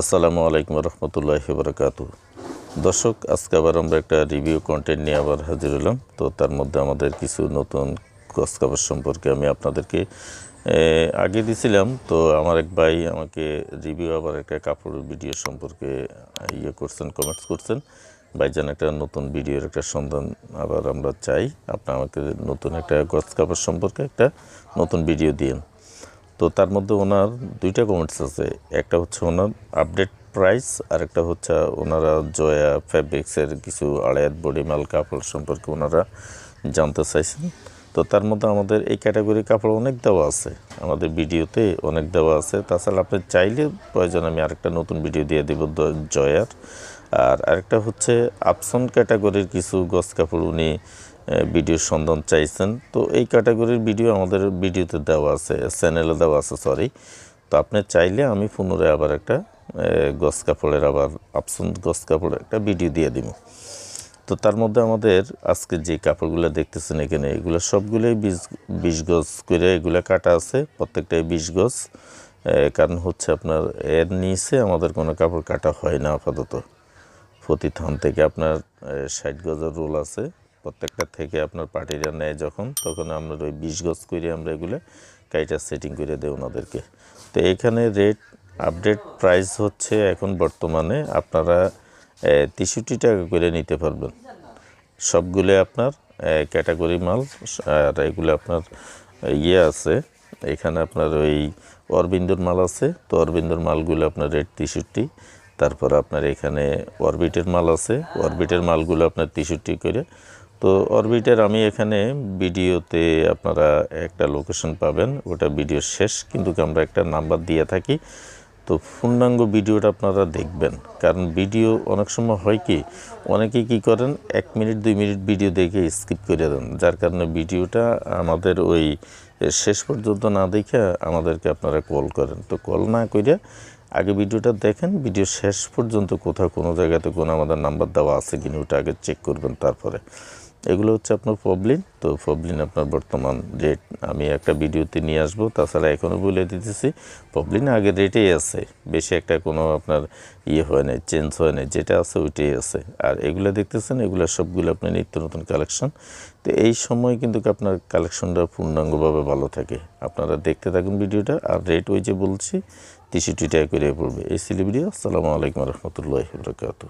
আসসালামু আলাইকুম রহমতুল্লাহ বরকাতু। দর্শক, আজকে আবার আমরা একটা রিভিউ কন্টেন্ট নিয়ে আবার হাজির হলাম। তো তার মধ্যে আমাদের কিছু নতুন খোঁজ খবর সম্পর্কে আমি আপনাদেরকে আগে দিছিলাম। তো আমার এক ভাই আমাকে রিভিউ আবার একটা কাপড়ের ভিডিও সম্পর্কে ইয়ে করছেন কমেন্টস করছেন। ভাইজান একটা নতুন ভিডিওর একটা সন্ধান আবার আমরা চাই। আপনি আমাকে নতুন একটা গছ কাপড় সম্পর্কে একটা নতুন ভিডিও দিন তো তার মধ্যে ওনার দুইটা কমেন্টস আছে। একটা হচ্ছে ওনার আপডেট প্রাইস আর একটা হচ্ছে ওনারা জয়া ফ্যাব্রিক্সের কিছু আড়াইয়াত বডি মাল কাপড় সম্পর্কে ওনারা জানতে চাইছেন। তো তার মধ্যে আমাদের এই ক্যাটাগরি কাপড় অনেক দেওয়া আছে। আমাদের ভিডিওতে অনেক দেওয়া আছে। তাছাড়া আপনি চাইলে প্রয়োজন, আমি আরেকটা নতুন ভিডিও দিয়ে দেবো জয়ার আর আরেকটা হচ্ছে আপসন ক্যাটাগরির কিছু গছ কাপড় উনি ভিডিওর সন্ধান চাইছেন। তো এই ক্যাটাগরির ভিডিও আমাদের ভিডিওতে দেওয়া আছে চ্যানেলে দেওয়া আছে সরি তো আপনি চাইলে আমি পুনরায় আবার একটা গছ কাপড়ের আবার আপসন গছ কাপড়ের একটা ভিডিও দিয়ে দিব। তো তার মধ্যে আমাদের আজকে যে কাপড়গুলো দেখতেছেন এখানে, এগুলো সবগুলোই বিশ বিশ গজ করে এগুলো কাটা আছে, প্রত্যেকটাই বিশ গজ কারণ হচ্ছে আপনার এর নিচে আমাদের কোনো কাপড় কাটা হয় না আপাতত। প্রতি থান থেকে আপনার ষাট গজের রোল আছে। প্রত্যেকটা থেকে আপনার পার্টিরা নেয় যখন, তখন আমরা ওই বিশ গজ করে আমরা এগুলো কাইটা সেটিং করে দেয় ওনাদেরকে। তো এখানে রেট আপডেট প্রাইস হচ্ছে এখন বর্তমানে আপনারা তেষট্টি টাকা করে নিতে পারবেন। সবগুলো আপনার ক্যাটাগরি মাল, আর এগুলো আপনার ইয়ে আছে। এখানে আপনার ওই অরবিন্দর মাল আছে, তো অরবিন্দর মালগুলো আপনার রেট তেষট্টি। তারপর আপনার এখানে অরবিটের মাল আছে অরবিটের মালগুলো আপনার তেষট্টি করে। তো অরবিটের আমি এখানে ভিডিওতে আপনারা একটা লোকেশন পাবেন, ওটা ভিডিও শেষ, কিন্তু আমরা একটা নাম্বার দিয়ে থাকি। তো পূর্ণাঙ্গ ভিডিওটা আপনারা দেখবেন, কারণ ভিডিও অনেক সময় হয় কি অনেকে কি করেন, এক মিনিট, দুই মিনিট ভিডিও দেখে স্কিপ করে দেন, যার কারণে ভিডিওটা আমাদের ওই শেষ পর্যন্ত না দেখে আমাদেরকে আপনারা কল করেন। তো কল না করে আগে ভিডিওটা দেখেন, ভিডিও শেষ পর্যন্ত কোথাও কোনো জায়গাতে কোনো আমাদের নাম্বার দেওয়া আছে কিনা, ওটা আগে চেক করবেন তারপরে। এগুলো হচ্ছে আপনার পবলিন তো পবলিন আপনার বর্তমান রেট আমি একটা ভিডিওতে নিয়ে আসব। তাছাড়া এখনও বলে দিতেছি পবলিন আগের রেটেই আছে। বেশি একটা কোনো আপনার ইয়ে হয় নাই চেঞ্জ হয় নাই, যেটা আছে ওইটাই আছে। আর এগুলো দেখতেছেন, এগুলো সবগুলো আপনার নিত্য নতুন কালেকশন তো এই সময় কিন্তু আপনার কালেকশনটা পূর্ণাঙ্গভাবে ভালো থাকে। আপনারা দেখতে থাকুন ভিডিওটা, আর রেট ওই যে বলছি, তেষট্টি টাকা করে পড়বে। এই ছিল আসসালামু আলাইকুম রহমতুল্লাহ বরকাত